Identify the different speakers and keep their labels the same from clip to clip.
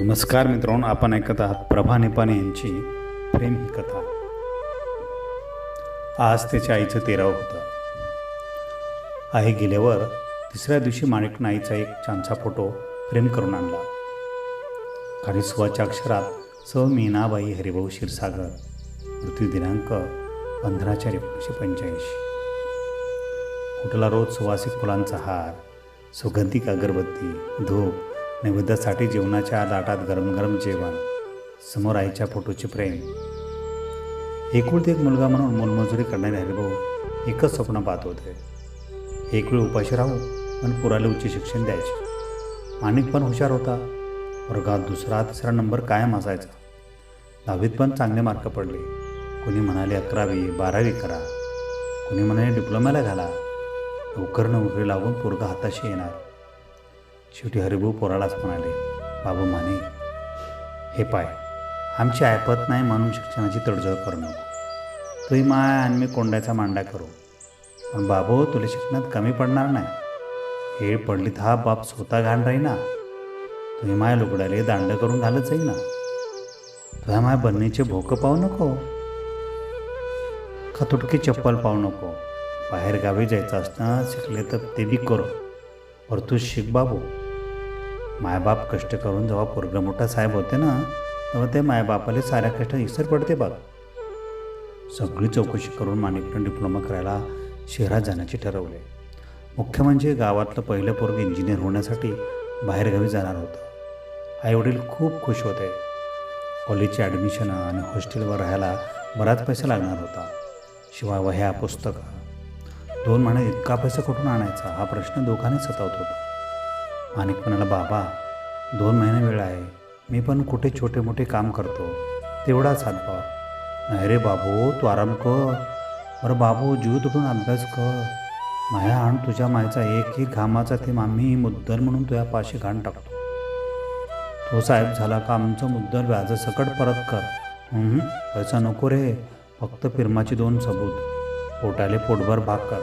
Speaker 1: नमस्कार मित्रांनो आपण ऐकत आहात प्रभा निपाने यांची प्रेम ही कथा. आज त्याच्या आईचं तेरावं होतं. आई गेल्यावर तिसऱ्या दिवशी माणिकनं आईचा एक छानसा फोटो फ्रेम करून आणला. खाली सुवाच्या अक्षरात स मीनाबाई हरिभाऊ क्षीरसागर मृत्यू दिनांक पंधरा चार एकोणीसशे पंच्याऐंशी. फोटोला रोज सुवासिक फुलांचा हार सुगंधिक अगरबत्ती धूप नैवेद्यासाठी जेवणाच्या लाटात गरम गरम जेवण समोर आईच्या फोटोचे प्रेम. एकुलते एक मुलगा म्हणून मोलमजुरी करणारे हरिभाऊ एकच स्वप्न पाहत होते. एक वेळ उपाशी राहू पण पुराले उच्च शिक्षण द्यायचे. माणिक पण हुशार होता. वर्गात दुसरा तिसरा नंबर कायम असायचा. दहावीत पण चांगले मार्क पडले. कोणी म्हणाले अकरावी बारावी करा. कोणी म्हणाले डिप्लोमाला घाला. लवकर नोकरी लागून पोरगा हाताशी येणार. शेवटी हरिभाऊ पोरालाच म्हणाले बाबू माने हे पाय आमची ऐपत नाही म्हणून शिक्षणाची तडजोड करू नको. तुही माय आणि मी कोंड्याचा मांडा करू. पण बाबू तुला शिक्षणात कमी पडणार नाही. हेळ पडली तर हा बाप स्वतः घाण राही ना तुम्ही माय लुगडाले दांड करून घालत जाई ना तुझ्या माय बन्नीचे भोकं पाहू नको. खतुटकी चप्पल पाहू नको. बाहेर गावी जायचं असणं शिकले तर ते बी करो. पर तू शिक बाबू. मायबाप कष्ट करून जेव्हा पोरग मोठा साहेब होते ना तेव्हा ते मायबापाला साऱ्या कष्ट इसर पडते बघ. सगळी चौकशी करून माणिकनं डिप्लोमा करायला शहरात जाण्याचे ठरवले. मुख्य म्हणजे गावातलं पहिलं पोरग इंजिनियर होण्यासाठी बाहेरगावी जाणार होतं. आईवडील खूप खुश होते. कॉलेजची ॲडमिशन आणि हॉस्टेलवर राहायला बराच पैसा लागणार होता. शिवाय वह्या पुस्तकं. दोन महिन्यात इतका पैसा कुठून आणायचा? हा प्रश्न दोघांनी सतावत होता. माणिक म्हणाला बाबा दोन महिने वेळ आहे. मी पण कुठे छोटे मोठे काम करतो. तेवढाच हातभार. नाही रे बाबू तू आराम कर. बरं बाबू जीव तुटून अभ्यास कर. माया आण तुझ्या मायचा एक एक घामाचा ते आम्ही मुद्दल म्हणून तुझ्या पाशी घाण टाकतो. तो साहेब झाला का आमचं मुद्दल व्याजासकट परत कर. पैसा नको रे. फक्त फिरमाची दोन सबूत. पोटाले पोटभर भाग कर.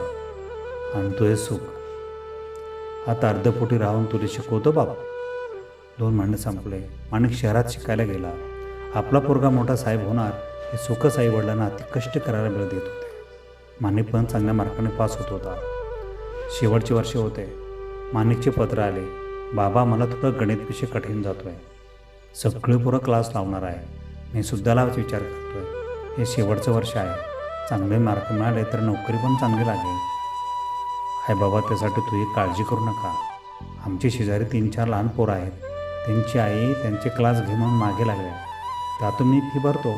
Speaker 1: आणि तुझे सुख आता अर्धपोटी राहून तुला शिकवतो बाबा. दोन म्हणणं संपले. माणिक शहरात शिकायला गेला. आपला पोरगा मोठा साहेब होणार हे सुखच आई वडिलांना अति कष्ट करायला मिळत देत होते. माणिक पण चांगल्या मार्काने पास होत होता. शेवटचे वर्ष होते. माणिकचे पत्र आले बाबा मला थोडं गणित विषय कठीण जातो आहे सगळे पोरं क्लास लावणार आहे. मी सुद्धालाच विचार करतोय. हे शेवटचं वर्ष आहे. चांगले मार्क मिळाले तर नोकरी पण चांगली लागेल. हाय बाबा त्यासाठी तू एक काळजी करू नका. आमचे शेजारी तीन चार लहान पोरं आहेत. त्यांची आई त्यांचे क्लास घे म्हणून मागे लागले त्यातून मी फी भरतो.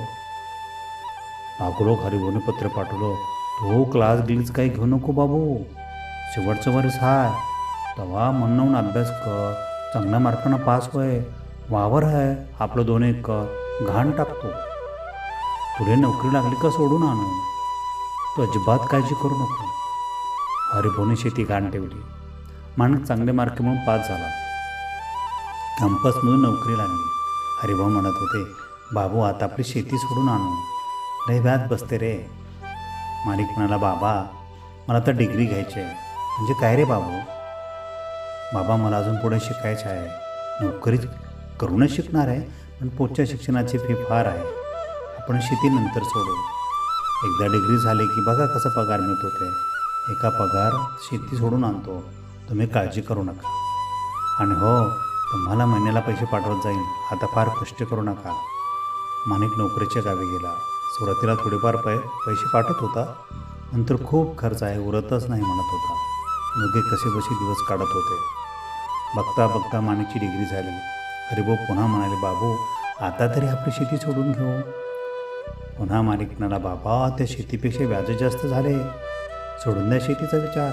Speaker 1: लागलो हरिभोने पत्र पाठवलं. तो क्लास गिलीच काही घेऊ नको बाबू. शेवटचं वर्ष हाय. तवा म्हणून अभ्यास कर. चांगल्या मार्कानं पास होय. वावर आहे आपलं दोन एक घाण टाकतो. तुले नोकरी लागली का सोडून आणू तू अजिबात काळजी करू नको. हरिभोने शेती घाण ठेवली माणूस चांगले मार्क म्हणून पास झाला. कॅम्पसमधून नोकरी लागली. हरिभाऊ म्हणत होते बाबू आता आपली शेती सोडून आणू. रहिव्यात बसते रे. मालिक म्हणाला बाबा मला तर डिग्री घ्यायची आहे. म्हणजे काय रे बाबू? बाबा मला अजून पुढे शिकायचं आहे. नोकरी करूनच शिकणार आहे पण पुढच्या शिक्षणाची फी फार आहे. आपण शेती नंतर सोडू. एकदा डिग्री झाली की बघा कसं पगार मिळतो ते. एका पगार शेती सोडून आणतो. तुम्ही काळजी करू नका. आणि हो तुम्हाला महिन्याला पैसे पाठवत जाईल आता फार कष्ट करू नका. माणिक नोकरीच्या गावी गेला. सुरुवातीला थोडेफार पै पैसे पाठवत होता. नंतर खूप खर्च आहे उरतच नाही म्हणत होता. दोघे कसेबसे दिवस काढत होते. बघता बघता माणिकची डिग्री झाली. हरिभाऊ पुन्हा म्हणाले बाबू आता तरी आपली शेती सोडून घेऊ. पुन्हा माणिक म्हणाला बाबा त्या शेतीपेक्षा व्याज जास्त झाले. सोडून द्या शेतीचा विचार.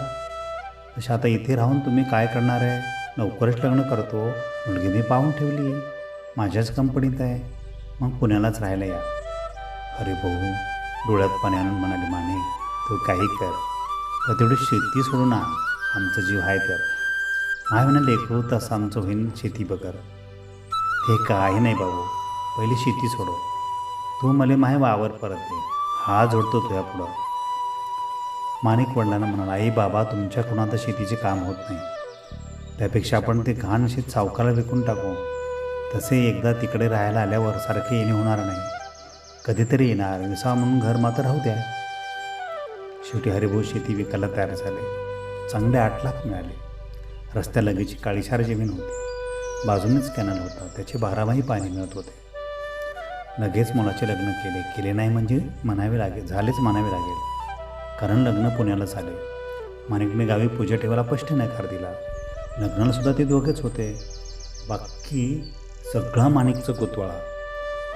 Speaker 1: तसे आता इथे राहून तुम्ही काय करणार आहे? लवकरच लग्न करतो. मुलगी मी पाहून ठेवली. माझ्याच कंपनीत आहे. मग पुण्यालाच राहायला या. अरे भाऊ डोळ्यात पाणी आणून म्हणाले माने तू काही कर. तर तेवढी शेती सोडू ना आमचं जीव आहे तर. माय म्हणाले लेकरू तसं आमचं होईन शेती बगर. ते काही नाही बाबू पहिली शेती सोडव. तू मला माय वावर परत दे. हा जोडतो तुझ्या पुढं. माणिक वडिलांना म्हणाला आई बाबा तुमच्याकडून आता शेतीचे काम होत नाही. त्यापेक्षा आपण ते घाण शेत सावकाला विकून टाकू. तसे एकदा तिकडे राहायला आल्यावर सारखे येणे होणार नाही. कधीतरी येणार. विसा म्हणून घर मात्र राहू द्या. शेवटी हरिभाऊ शेती विकायला तयार झाले. चांगले आठ लाख मिळाले. रस्त्यालगेची काळीशार जमीन होती. बाजूनेच कॅनल होता. त्याचे बारामाही पाणी मिळत होते. लगेच मुलाचे लग्न केले. केले नाही म्हणजे म्हणावे लागेल झालेच म्हणावे लागेल. कारण लग्न पुण्याला झाले. माणिकने गावी पूजा ठेवायला स्पष्ट नकार दिला. लग्नाला सुद्धा ते दोघेच होते. बाकी सगळा माणिकचं कोतवाळा.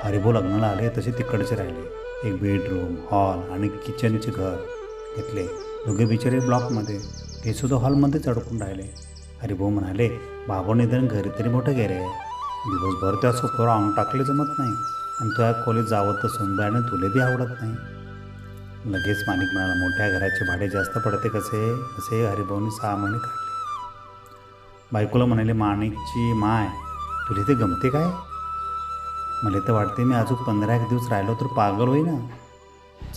Speaker 1: हरिभाऊ लग्नाला आले तसे तिकडचे राहिले. एक बेडरूम हॉल आणि किचनचे घर घेतले. दोघे बिचारे ब्लॉकमध्ये ते सुद्धा हॉलमध्येच अडकून राहिले. हरिभाऊ म्हणाले बाबा निधन घरी तरी मोठं गेले. दिवसभर त्या सोफ्यावर अंग टाकले जमत नाही. आणि त्या खोलीत जावं तर सुनबाईने तुले बी आवडत नाही. लगेच माणिक म्हणाला मोठ्या घराचे भाडे जास्त पडते कसे? असे हरिभाऊने सहा महिने काढले. बायकोला म्हणाले माणिकची माय तुला ते गमते काय? मला तर वाटते मी अजून पंधरा एक दिवस राहिलो तर पागल होई ना.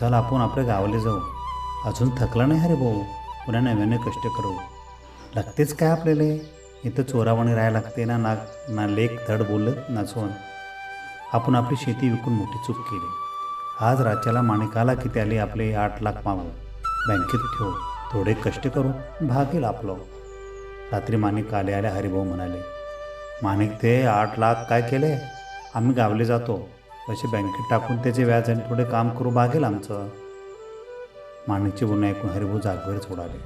Speaker 1: चल आपण आपल्या गावाला जाऊ. अजून थकला नाही अरे भाऊ पुन्हा नव्याने कष्ट करू. लागतेच काय आपल्याला? इथं चोरावणी राहायला लागते ना ना ना लेख धड बोलत ना आपण आपली शेती विकून मोठी चूक केली. आज राज्याला माणिकाला किती आले आपले आठ लाख मागू बँकेत ठेवू थोडे कष्ट करू भागेल आपलं रात्री माणिक आले आले हरिभाऊ म्हणाले माणिक ते आठ लाख काय केले? आम्ही गावले जातो. पैसे बँकेत टाकून त्याचे व्याज आणि थोडे काम करू भागेल आमचं. माणिकचे गुन्हे ऐकून हरिभाऊ जागेवर उडाले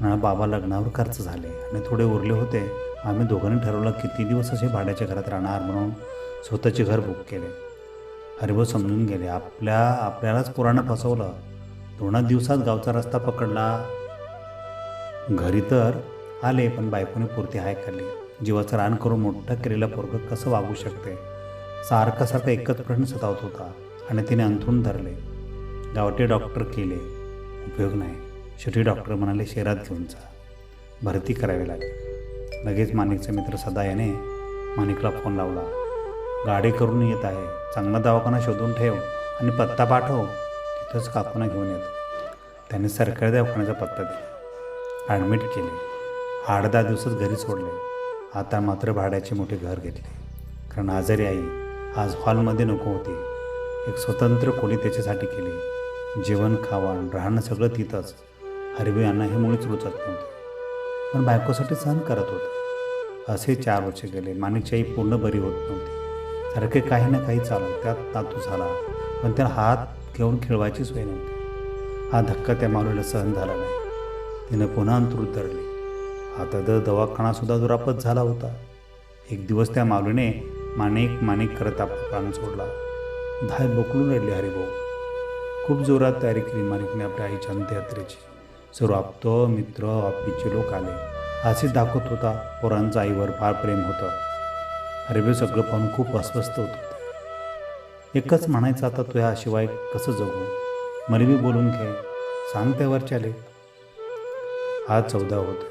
Speaker 1: म्हणा बाबा लग्नावर खर्च झाले आणि थोडे उरले होते. आम्ही दोघांनी ठरवलं किती दिवस असे भाड्याच्या घरात राहणार म्हणून स्वतःचे घर बुक केले. हरिभाऊ समजून गेले. आपल्या आपल्यालाच पुराणं फसवलं. दोनच दिवसात गावचा रस्ता पकडला. घरी तर आले पण बायकोने पुरती हाय खाल्ली जीवाचं रान करून मोठं केलेलं पोरगं कसं वागू शकते? सारखा सारखा एकच प्रश्न सतावत होता आणि तिने अंथरून धरले. गावटे डॉक्टर केले. उपयोग नाही. शेवटी डॉक्टर म्हणाले शहरात घेऊन जा. भरती करावी लागेल. लगेच माणिकचा मित्र सदा याने माणिकला फोन लावला. गाडी करून येत आहे. चांगला दवाखाना शोधून ठेव आणि पत्ता पाठव. तिथंच काकूना घेऊन येतो. त्याने सरकारी दवाखान्याचा पत्ता दिला. ॲडमिट केले. आठ दहा दिवसच घरी सोडले. आता मात्र भाड्याचे मोठे घर घेतले. कारण आजारी आई आज हॉलमध्ये नको होती. एक स्वतंत्र खोली त्याच्यासाठी केली. जेवण खावण राहणं सगळं तिथंच. हरवी यांना हे मुळीच रुचत नव्हते. पण बायकोसाठी सहन करत होते. असे चार वर्ष गेले. माणिकची आई पूर्ण बरी होत नव्हती. सारखे काही ना काही चालू त्यात नातू झाला. पण त्याला हात घेऊन खेळवायची सोय नव्हती. हा धक्का त्या माऊलीला सहन झाला नाही. तिनं पुन्हा अंतरूत धरली. आता तर दवाखानासुद्धा दुरापत झाला होता. एक दिवस त्या माऊलीने माणिक माणिक करत आपला प्राण सोडला. धाय बोकलून रडली हरिभाऊ. खूप जोरात तयारी केली माणिकने आपल्या आईच्या अंत्ययात्रेची. सर्व आपतो मित्र आपीचे लोक आले. असेच दाखवत होता पोरांचं आईवर फार प्रेम होतं. हरिभाऊ सगळं पाहून खूप अस्वस्थ होत एकच म्हणायचं आता तू ह्याशिवाय कसं जगू? मला बी बोलून घे. सांग त्यावर चाले आज चौदा होते.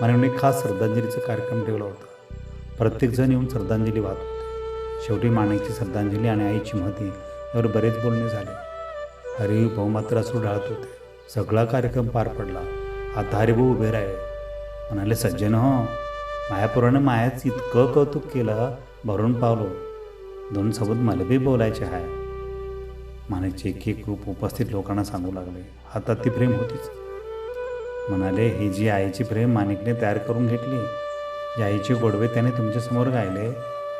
Speaker 1: मानवने खास श्रद्धांजलीचा कार्यक्रम ठेवला होता. प्रत्येकजण येऊन श्रद्धांजली वाहत होते. शेवटी मानेची श्रद्धांजली आणि आईची महती यावर बरेच बोलणे झाले. हरिभाऊ भाऊ मात्र असू ढाळत होते. सगळा कार्यक्रम पार पडला. आता हरिभाऊ उभे राहिले. म्हणाले सज्जन हो मायापुरानं मायाच इतकं कौतुक केलं भरून पावलो. दोन सोबत मला बी बोलायचे आहे माणिकचे एक एक रूप उपस्थित लोकांना सांगू लागले. हातात ती प्रेम होतीच. म्हणाले ही जी आईची प्रेम माणिकने तयार करून घेतली जी आईचे गोडवे त्याने तुमच्यासमोर गायले.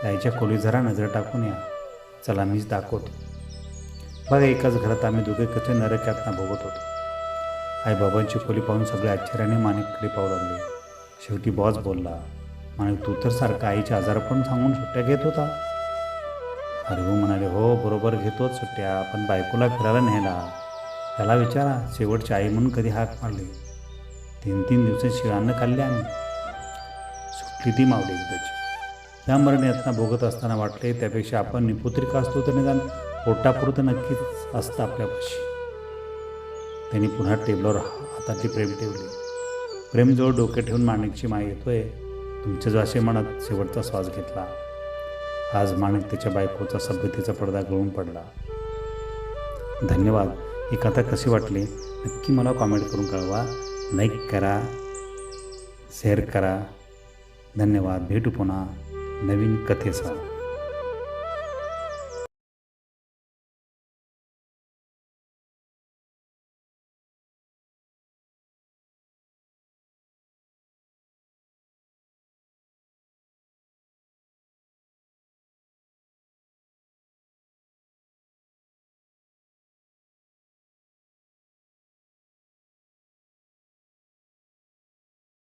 Speaker 1: आईच्या खोलीत जरा नजर टाकून या. चला मीच दाखवतो. बघा एकाच घरात आम्ही दोघे कसे नरक्यातना भोगत होतो. आईबाबांची खोली पाहून सगळे आश्चर्याने माणिककडे पाहू लागले. शेवटी बॉस बोलला म्हणे तू तर सारखा आईचे आजार पण सांगून सुट्ट्या घेत होता. हरिभाऊ हो, म्हणाले हो बरोबर घेतोच सुट्ट्या पण बायकोला फिरायला न्यायला. त्याला विचारा शेवटची आई म्हणून कधी हाक मारली. तीन तीन दिवसात शिळानं खाल्ले आम्ही. सुटली ती मावली एकदाची. त्या मरण्यातना भोगत असताना वाटले त्यापेक्षा आपण निपुत्रिका असतो तर निदान? पोटापुरतं नक्कीच असतं आपल्यापाशी. त्यांनी पुन्हा टेबलावर हातातली प्रेम ठेवली. प्रेमजवळ डोके ठेवून माणिकची माय येतोय. तुमच्या जसे असे म्हणत शेवटचा श्वास घेतला. आज माणिक त्याच्या बायकोचा सभ्यतेचा पडदा गळून पडला. धन्यवाद. ही कथा कशी वाटली? नक्की मला कॉमेंट करून कळवा. लाईक करा. शेअर करा. धन्यवाद. भेटू पुन्हा नवीन कथेचा